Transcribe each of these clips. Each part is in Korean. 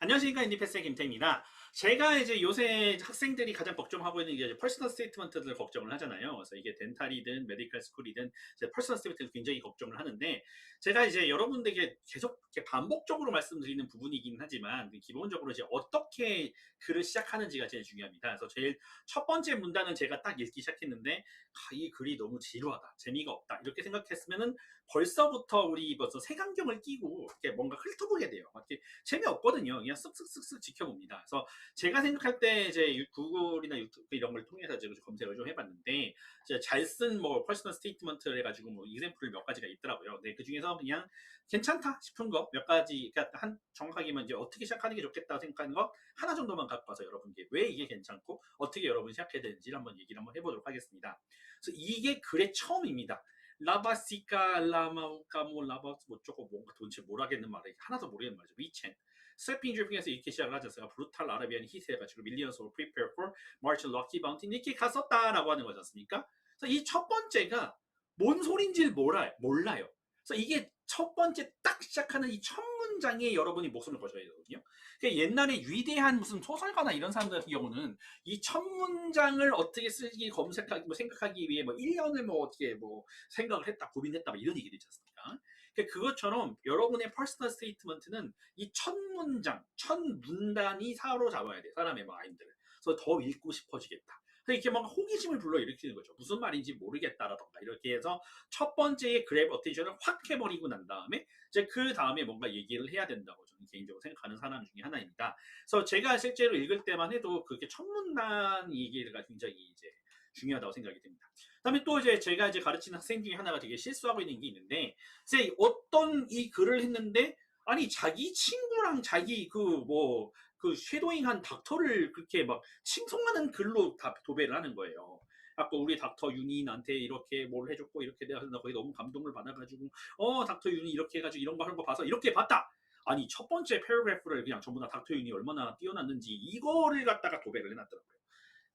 안녕하십니까 인디패스의 김태입니다. 제가 이제 요새 학생들이 가장 걱정하고 있는 게 퍼스널 스테이트먼트들 걱정을 하잖아요. 그래서 이게 덴탈이든 메디컬 스쿨이든 퍼스널 스테이트먼트를 굉장히 걱정을 하는데 제가 이제 여러분들에게 계속 이렇게 반복적으로 말씀드리는 부분이긴 하지만 기본적으로 이제 어떻게 글을 시작하는지가 제일 중요합니다. 그래서 제일 첫 번째 문단은 제가 딱 읽기 시작했는데 아, 이 글이 너무 지루하다, 재미가 없다 이렇게 생각했으면은 벌써부터 우리 벌써 색안경을 끼고 이렇게 뭔가 훑어보게 돼요. 막 이렇게 재미없거든요. 그냥 쓱쓱쓱쓱 지켜봅니다. 그래서 제가 생각할 때 이제 유- 구글이나 유튜브 이런 걸 통해서 좀 검색을 좀 해봤는데 잘쓴 뭐 퍼스널 스테이트먼트를 해가지고 뭐 이샘플을 몇 가지가 있더라고요. 근데 그 중에서 그냥 괜찮다 싶은 거 몇 가지 그러니까 한 정확하게만 이제 어떻게 시작하는 게 좋겠다 생각하는 거 하나 정도만 갖고 와서 여러분께 왜 이게 괜찮고 어떻게 여러분이 시작해야 되는지를 한번 얘기를 한번 해보도록 하겠습니다. 그래서 이게 글의 처음입니다. 라바시카 라마우카 뭐 라바 뭐 조금 뭔가 도대체 모르겠는 말이 하나도 모르겠는 말이죠. 위첸 스웨핑 드리핑에서 이렇게 시작을 하셨어요. 브루탈 아라비안 히트 해가지고 밀리언스 올 prepare for march lucky bounty 이렇게 갔었다라고 하는 거지 않습니까? 그래서 이 첫 번째가 뭔 소린지 몰라요. 몰라요. 그래서 이게 첫 번째 딱 시작하는 이 첫 문장에 여러분이 목숨을 거셔야 되거든요. 그러니까 옛날에 위대한 무슨 소설가나 이런 사람들 같은 경우는 이 첫 문장을 어떻게 쓰기 검색하기 뭐 생각하기 위해 뭐 1년을 뭐 어떻게 뭐 생각을 했다 고민했다 뭐 이런 얘기도 있지 않습니까? 그러니까 그것처럼 여러분의 퍼스널 스테이트먼트는 이 첫 문장, 첫 문단이 사로잡아야 돼 사람의 마인드를. 그래서 더 읽고 싶어지겠다. 이렇게 뭔가 호기심을 불러일으키는 거죠. 무슨 말인지 모르겠다라던가 이렇게 해서 첫 번째의 그랩 어테이션을 확 해버리고 난 다음에 이제 그 다음에 뭔가 얘기를 해야 된다고 저는 개인적으로 생각하는 사람 중에 하나입니다. 그래서 제가 실제로 읽을 때만 해도 그렇게 첫 문단 얘기가 굉장히 이제 중요하다고 생각이 됩니다. 그다음에 또 이제 제가 이제 가르치는 학생 중에 하나가 되게 실수하고 있는 게 있는데, 이제 어떤 이 글을 했는데, 아니 자기 친구랑 자기 그 뭐 그 쉐도잉한 닥터를 그렇게 막 칭송하는 글로 다 도배를 하는 거예요. 아까 우리 닥터 윤희한테 이렇게 뭘 해줬고 이렇게 내가 나 거기 너무 감동을 받아가지고 어 닥터 윤희 이렇게 해가지고 이런 거 하는 거 봐서 이렇게 봤다. 아니 첫 번째 패러그래프를 그냥 전부 다 닥터 윤이 얼마나 뛰어났는지 이거를 갖다가 도배를 해놨더라고요.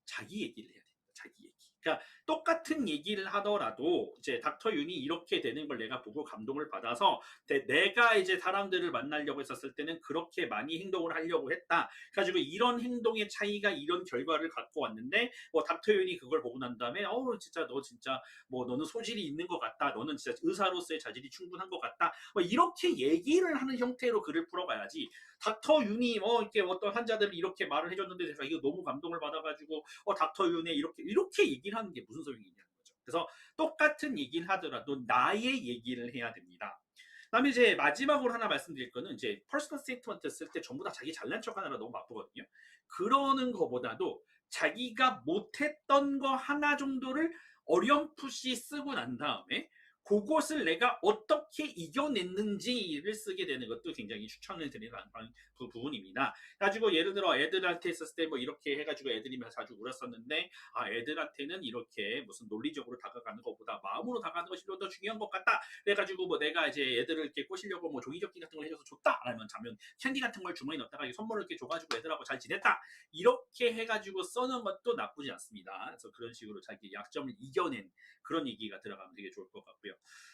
자기 얘기를 해야 됩 니다. 그러니까 똑같은 얘기를 하더라도 이제 닥터 윤이 이렇게 되는 걸 내가 보고 감동을 받아서 내- 내가 이제 사람들을 만나려고 했었을 때는 그렇게 많이 행동을 하려고 했다. 가지고 이런 행동의 차이가 이런 결과를 갖고 왔는데 뭐 닥터 윤이 그걸 보고 난 다음에 어우 진짜 너 진짜 뭐 너는 소질이 있는 것 같다. 너는 진짜 의사로서의 자질이 충분한 것 같다. 뭐 이렇게 얘기를 하는 형태로 글을 풀어가야지. 닥터 윤이 뭐 이렇게 어떤 환자들을 이렇게 말을 해줬는데 제가 이거 너무 감동을 받아가지고 어 닥터 윤의 이렇게 이렇게 얘기를 하는 게 무슨 소용이 있냐는 거죠. 그래서 똑같은 얘기를 하더라도 나의 얘기를 해야 됩니다. 그다음에 이제 마지막으로 하나 말씀드릴 거는 이제 퍼스널 스테이트먼트 쓸 때 전부 다 자기 잘난 척 하느라 너무 바쁘거든요. 그러는 것보다도 자기가 못했던 거 하나 정도를 어렴풋이 쓰고 난 다음에 그것을 내가 어떻게 이겨냈는지를 쓰게 되는 것도 굉장히 추천을 드리는 방- 부- 부분입니다. 가지고 예를 들어 애들한테 있었을 때 뭐 이렇게 해가지고 애들이 자주 울었었는데 아 애들한테는 이렇게 무슨 논리적으로 다가가는 것보다 마음으로 다가가는 것이 더 중요한 것 같다. 그래가지고 뭐 내가 이제 애들을 이렇게 꼬시려고 뭐 종이접기 같은 걸 해줘서 줬다. 라면 자면 캔디 같은 걸 주머니에 넣다가 이 선물을 이렇게 줘가지고 애들하고 잘 지냈다. 이렇게 해가지고 써는 것도 나쁘지 않습니다. 그래서 그런 식으로 자기 약점을 이겨낸 그런 얘기가 들어가면 되게 좋을 것 같고요.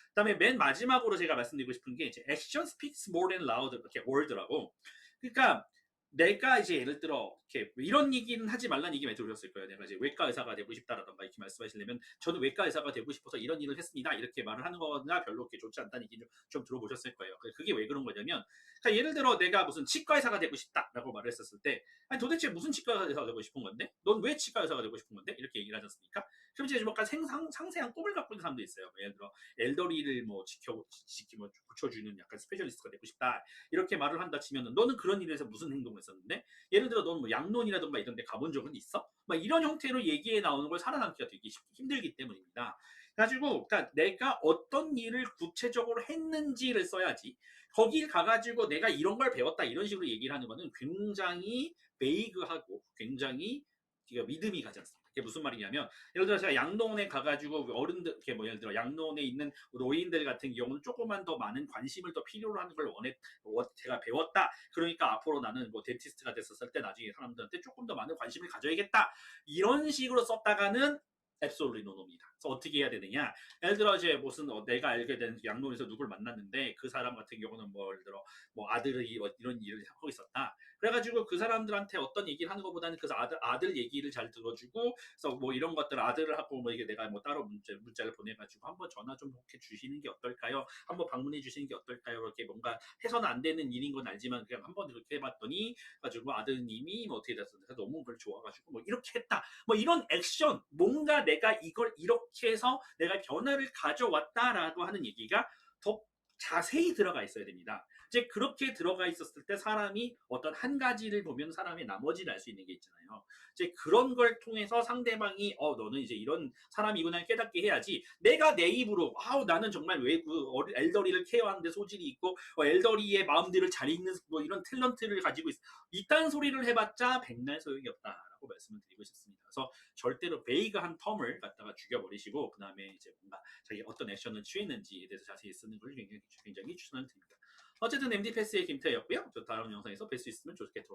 그다음에 맨 마지막으로 제가 말씀드리고 싶은 게 이제 action speaks more than loud 이렇게 word라고. 그러니까 내가 이제 예를 들어 이렇게 이런 얘기는 하지 말라는 얘기 많이 들으셨을 거예요. 내가 이제 외과 의사가 되고 싶다라던가 이렇게 말씀하시려면 저는 외과 의사가 되고 싶어서 이런 일을 했습니다. 이렇게 말을 하는 거나 별로 그렇게 좋지 않다는 얘기 좀, 좀 들어보셨을 거예요. 그게 왜 그런 거냐면 그러니까 예를 들어 내가 무슨 치과 의사가 되고 싶다라고 말을 했었을 때 아니 도대체 무슨 치과 의사가 되고 싶은 건데? 넌 왜 치과 의사가 되고 싶은 건데? 이렇게 얘기를 하지 않습니까? 그럼 이제 좀 약간 생상, 상세한 꿈을 갖고 있는 사람도 있어요. 예를 들어 엘더리를 뭐 지켜 지키면 고쳐주는 약간 스페셜리스트가 되고 싶다 이렇게 말을 한다 치면은 너는 그런 일에서 무슨 행동을 했었는데 예를 들어 너는 뭐 양론이라든가 이런 데 가본 적은 있어? 막 이런 형태로 얘기에 나오는 걸 살아남기가 되게 쉽- 힘들기 때문입니다. 가지고 그러니까 내가 어떤 일을 구체적으로 했는지를 써야지 거길 가가지고 내가 이런 걸 배웠다 이런 식으로 얘기를 하는 거는 굉장히 베이그하고 굉장히 믿음이 가지 않습니다. 그게 무슨 말이냐면 예를 들어 제가 양론에 가가지고 어른들 이렇게 뭐 예를 들어 양론에 있는 노인들 같은 경우는 조금만 더 많은 관심을 더 필요로 하는 걸 원해 원- 제가 배웠다. 그러니까 앞으로 나는 뭐 덴티스트가 됐었을 때 나중에 사람들한테 조금 더 많은 관심을 가져야겠다. 이런 식으로 썼다가는 no입니다. 그래서 어떻게 해야 되느냐? 예를 들어 이제 무슨 어, 내가 알게 된 양론에서 누굴 만났는데 그 사람 같은 경우는 뭐 예를 들어 뭐 아들이 뭐 이런 일을 하고 있었다. 그래가지고 그 사람들한테 어떤 얘기를 하는 것보다는 그 아들 아들 얘기를 잘 들어주고 그래서 뭐 이런 것들 아들을 하고 뭐 이게 내가 뭐 따로 문자 문자를 보내가지고 한번 전화 좀해 주시는 게 어떨까요? 한번 방문해 주시는 게 어떨까요? 이렇게 뭔가 해서는 안 되는 일인 건 알지만 그냥 한번 이렇게 해봤더니 가지고 아드님이 뭐 어떻게 됐었는데 너무 그걸 좋아가지고 뭐 이렇게 했다. 뭐 이런 액션 뭔가 내가 이걸 이렇게 해서 내가 변화를 가져왔다라고 하는 얘기가 더 자세히 들어가 있어야 됩니다. 이제 그렇게 들어가 있었을 때 사람이 어떤 한 가지를 보면 사람의 나머지를 알 수 있는 게 있잖아요. 이제 그런 걸 통해서 상대방이 어 너는 이제 이런 사람이구나 깨닫게 해야지 내가 내 입으로 아우 나는 정말 왜 그 엘더리를 케어하는데 소질이 있고 어, 엘더리의 마음들을 잘 읽는 뭐 이런 탤런트를 가지고 있어 이딴 소리를 해봤자 백날 소용이 없다라고 말씀을 드리고 싶습니다. 그래서 절대로 베이그한 텀을 갖다가 죽여버리시고 그 다음에 이제 뭔가 자기 어떤 액션을 취했는지에 대해서 자세히 쓰는 걸 굉장히, 굉장히 추천을 드립니다. 어쨌든 MD 패스의 김태였고요. 저 다음 영상에서 뵐 수 있으면 좋겠,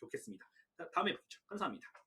좋겠습니다. 다음에 뵙죠. 감사합니다.